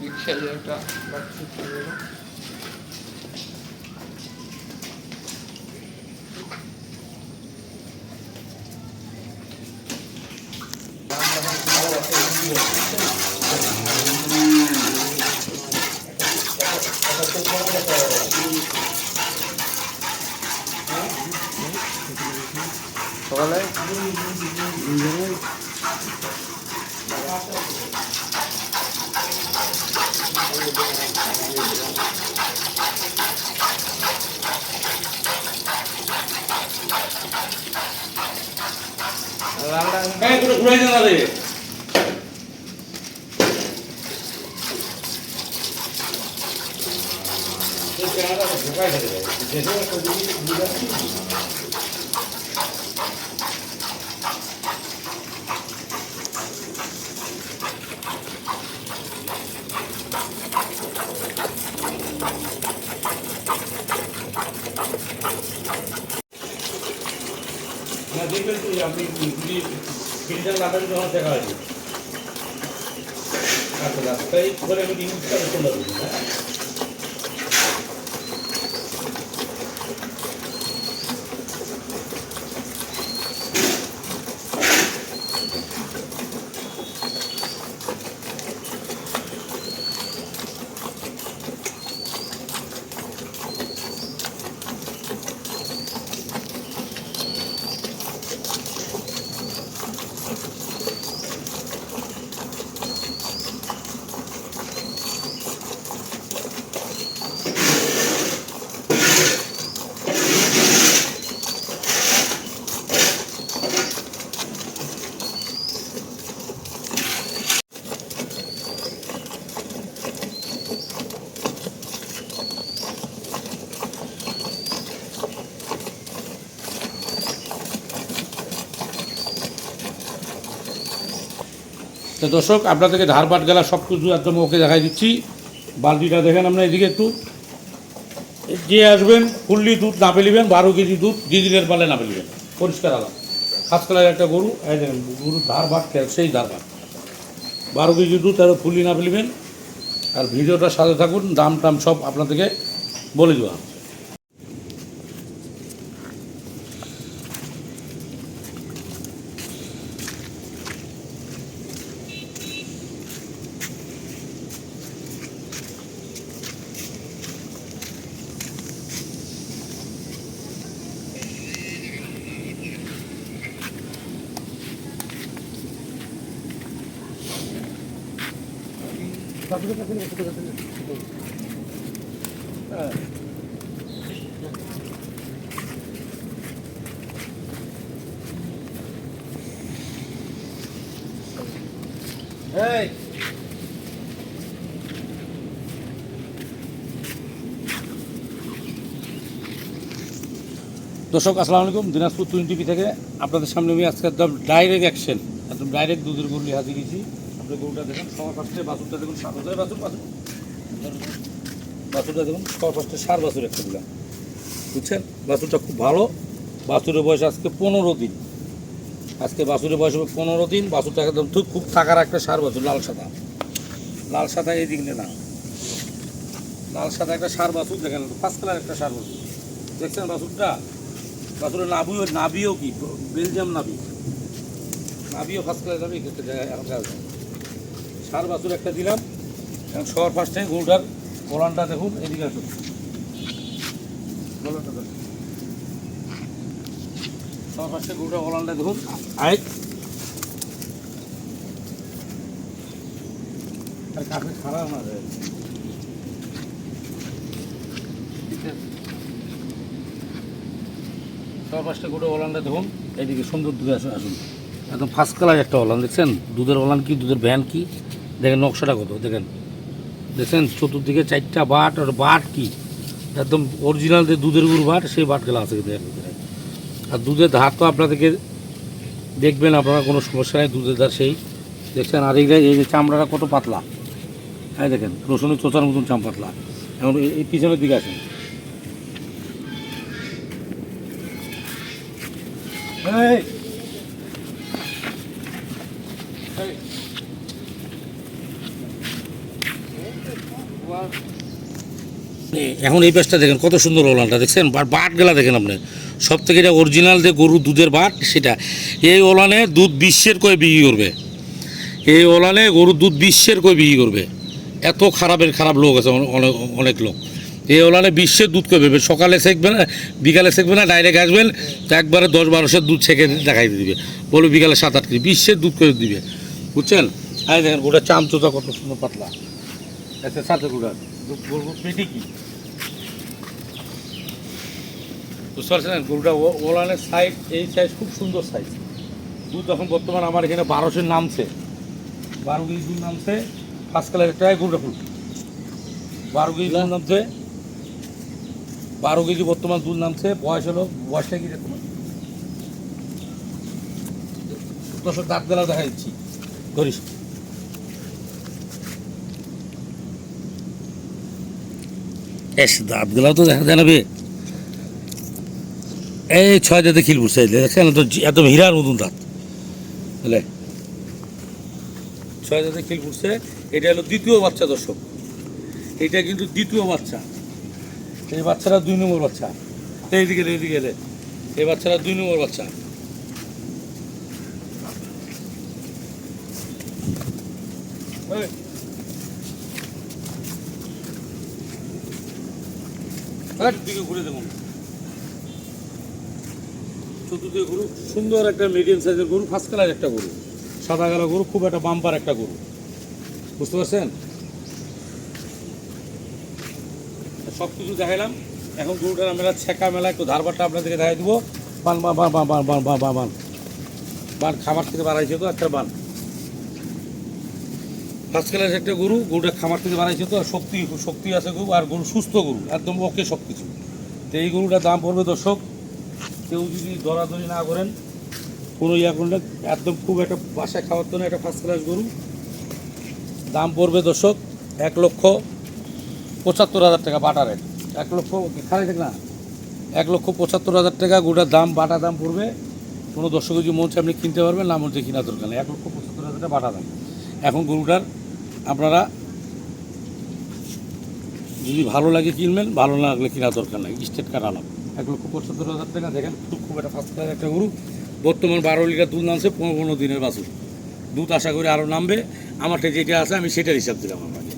রিক্সায় একটা বাচ্চা ছিল সকালে লালটা এই পুরো ঘুরে না রে না আপনি যদি ফিল্টার লাগাবেন তখন দেখা হয়েছে আচ্ছা রাস্তায় করে আমি শুনতে পারি হ্যাঁ তো দর্শক আপনাদেরকে ধারবাট গেলা সব কিছু একদম ওকে দেখাই দিচ্ছি। বালতিটা দেখেন আপনার এদিকে একটু। যে আসবেন, ফুললি দুধ না পেলিবেন, বারো কেজি দুধ, দিদিলের পালে না পেলিবেন। পরিষ্কার আলাদা। খাস কালার একটা গরু গরুর ধার ভাট সেই ধার ভাট বারো কেজি দুধ আর ফুললি না পেলিবেন। আর ভিডিওটার সাথে থাকুন, দাম টাম সব আপনাদেরকে বলে দেওয়া এই। দর্শক, আসসালামু আলাইকুম। দিনাজপুর টুইন টিভি থেকে আপনাদের সামনে আমি আজকে একদম ডাইরেক্ট অ্যাকশন একদম ডাইরেক্ট দুধের গরু হাতে গেছি আপনি গরুটা দেখেন, সবার ফার্স্টে বাছুরটা দেখুন, সাত হাজার বাছুর বাছুর। বাছুরটা দেখুন, সবার ফার্স্টে সার বাছুর একটা দিলাম। বুঝছেন? বাছুরটা খুব ভালো। বাছুরের বয়স আজকে পনেরো দিন। আজকে বাছুরের বয়স হবে পনেরো দিন। বাছুরটা একদম খুব থাকার একটা সার বাছুর, লাল সাদা। লাল সাদা এই দিক না। লাল সাদা একটা সার বাছুর দেখেন ফার্স্ট কালার একটা সার বাছুর। দেখছেন বাছুরটা? বাছুরের নাভিও নাভিও কি? বেলজিয়াম নাভি। নাভিও ফার্স্ট ক্লাস জায়গায় হালকা আছে সার বাছুর একটা দিলাম। এখন সবার ফার্স্টে গরুটার গলানটা দেখুন এদিকে আসুন। সবার ফার্স্টে গরুটার গলানটা দেখুন। আয় আর কাছে খারাপ না যায় সবার ফার্স্টে গোটা ওলানটা দেখুন। এইদিকে সুন্দর দুধে আসুন আসুন। একদম ফার্স্ট কালার একটা ওলান দেখছেন? দুধের ওলান কি? দুধের ভ্যান কি? দেখেন নকশাটা কত, দেখেন। দেখছেন? চতুর্দিকে চারটা বাট, আর বাট কি? একদম অরিজিনাল যে দুধের গুড় বাট, সেই বাটগুলো আছে কিন্তু আর দুধের ধার তো আপনাদেরকে দেখবেন, আপনারা কোনো সমস্যা নেই, দুধের ধার সেই। দেখছেন? আর এইটা এই যে চামড়াটা কত পাতলা। হ্যাঁ দেখেন, রসুনের চোচার মতন চাম পাতলা। এখন এই- পিছনের দিকে আসেন। এই! এখন এই পাশটা দেখেন, কত সুন্দর ওলানটা দেখছেন? বা- বাটগুলা দেখেন আপনি। সব থেকে এটা অরিজিনাল যে গরুর দুধের বাট, সেটা। এই ওলানে দুধ বিশ্বের কয়ে বিক্রি করবে? এই ওলানে গরুর দুধ বিশ্বের কয়ে বিক্রি করবে? এত খারাপের খারাপ লোক আছে অনেক অনেক লোক। এই ওলানে বিশ্বের দুধ কয়ে বেবে সকালে সেঁকবে না, বিকালে সেঁকবে না ডাইরেক্ট আসবেন, তো একবারে দশ বারোশো দুধ ছেঁকে দেখাই দিবে। বলবে বিকালে সাত আট কেজি বিশ্বের দুধ করে দিবে? বুঝছেন? আই দেখেন, গোটা চামচোটা কত সুন্দর পাতলা। আচ্ছা সাথে গুড়া বলব পেটি কি? বুঝতে পারছেন গরুটা ওলানের সাইজ এই সাইজ খুব সুন্দর সাইজ দুধ এখন বর্তমান আমার এখানে বারোশোর নামছে, বারো কেজি দুধ নামছে ফার্স্ট কালার একটা গরুটা ফুল। বারো কেজি দুধ নামছে, বারো কেজি বর্তমান দুধ নামছে, বয়স হলো বয়সটা কি দেখুন দশক দাঁত গেলা দেখা দিচ্ছি। ধরিস। এস দাঁতগুলাও তো দেখা জানাবে এই ছয় দাঁতে খিল বুঝছে দেখছেন তো এত হীরার মতন দাঁত। বুঝলে ছয় দাঁতে খিল ফুটছে এটা হলো দ্বিতীয় বাচ্চা দর্শক। এটা কিন্তু দ্বিতীয় বাচ্চা। এই বাচ্চাটা দুই নম্বর বাচ্চা। এইদিকে এলে, এইদিকে এলে এই বাচ্চাটা দুই নম্বর বাচ্চা। এই, দিকে ঘুরে দেখুন। চতুর্দিকে গরু, সুন্দর একটা মিডিয়াম সাইজের গরু ফার্স্ট কালার একটা গরু। সাদা কালো গরু, খুব একটা বাম্পার একটা গরু। বুঝতে পারছেন? সব কিছু দেখাইলাম। এখন গরুটার আমরা ছেঁকা মেলা একটু ধারবারটা আপনাদেরকে দেখাই দিব। বান বান বান বান বান বান বান বান বান। বান থেকে বাড়াইছে তো, একটা বান। ফার্স্ট ক্লাস একটা গরু, গরুটা খামার থেকে বাড়াইছে তো শক্তি শক্তি আছে গরু, আর গরু সুস্থ গরু, একদম ওকে সব কিছু তো এই গরুটার দাম পড়বে দর্শক, কেউ যদি দরাদরি না করেন, কোনো ইয়া করলে একদম খুব একটা বাসায় খাওয়ার জন্য একটা ফার্স্ট ক্লাস গরু। দাম পড়বে দর্শক, এক লক্ষ পঁচাত্তর হাজার টাকা বাটা রেট। এক লক্ষ, খালি থাক না, এক লক্ষ পঁচাত্তর হাজার টাকা গোটার দাম, বাটা দাম পড়বে। কোনো দর্শক যদি মন চায় আপনি কিনতে পারবেন, না মন চায় কিনা দরকার নেই। এক লক্ষ পঁচাত্তর হাজার টাকা বাটা দাম। এখন গরুটার যদি ভালো লাগে কিনবেন, ভালো না লাগলে কেনা দরকার নাই। স্টেট কার্ড নাম এক লক্ষ পঁচাত্তর হাজার টাকা, দেখেন, খুব একটা ফার্স্ট ক্লাস একটা গরু। বর্তমান বারো লিটার দুধ নামছে, পনেরো পনেরো দিনের বাছুর। দুধ আশা করি আরও নামবে। আমারটা যেটা আছে, আমি সেটার হিসাব দিলাম আপনাকে।